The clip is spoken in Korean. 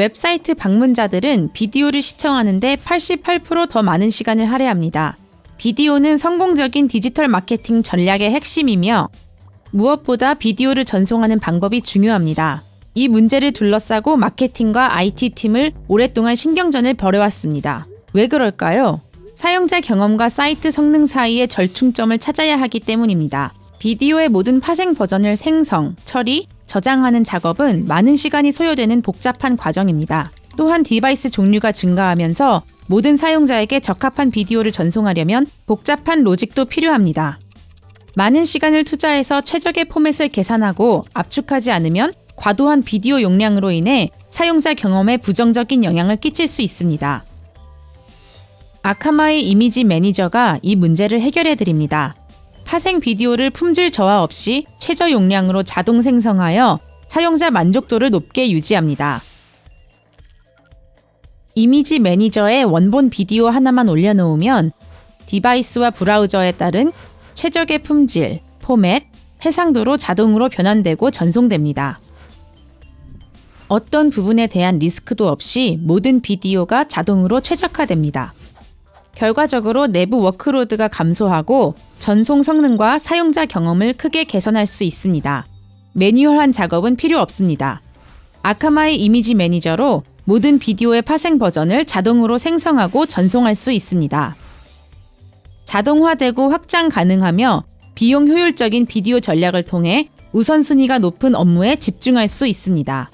웹사이트 방문자들은 비디오를 시청하는데 88%더 많은 시간을 할애합니다. 비디오는 성공적인 디지털 마케팅 전략의 핵심이며 무엇보다 비디오를 전송하는 방법이 중요합니다. 이 문제를 둘러싸고 마케팅과 IT팀을 오랫동안 신경전을 벌여왔습니다. 왜 그럴까요? 사용자 경험과 사이트 성능 사이의 절충점을 찾아야 하기 때문입니다. 비디오의 모든 파생 버전을 생성, 처리, 저장하는 작업은 많은 시간이 소요되는 복잡한 과정입니다. 또한 디바이스 종류가 증가하면서 모든 사용자에게 적합한 비디오를 전송하려면 복잡한 로직도 필요합니다. 많은 시간을 투자해서 최적의 포맷을 계산하고 압축하지 않으면 과도한 비디오 용량으로 인해 사용자 경험에 부정적인 영향을 끼칠 수 있습니다. 아카마의 이미지 매니저가 이 문제를 해결해 드립니다. 파생 비디오를 품질 저하 없이 최저 용량으로 자동 생성하여 사용자 만족도를 높게 유지합니다. 이미지 매니저에 원본 비디오 하나만 올려놓으면 디바이스와 브라우저에 따른 최적의 품질, 포맷, 해상도로 자동으로 변환되고 전송됩니다. 어떤 부분에 대한 리스크도 없이 모든 비디오가 자동으로 최적화됩니다. 결과적으로 내부 워크로드가 감소하고 전송 성능과 사용자 경험을 크게 개선할 수 있습니다. 매뉴얼한 작업은 필요 없습니다. 아카마의 이미지 매니저로 모든 비디오의 파생 버전을 자동으로 생성하고 전송할 수 있습니다. 자동화되고 확장 가능하며 비용 효율적인 비디오 전략을 통해 우선순위가 높은 업무에 집중할 수 있습니다.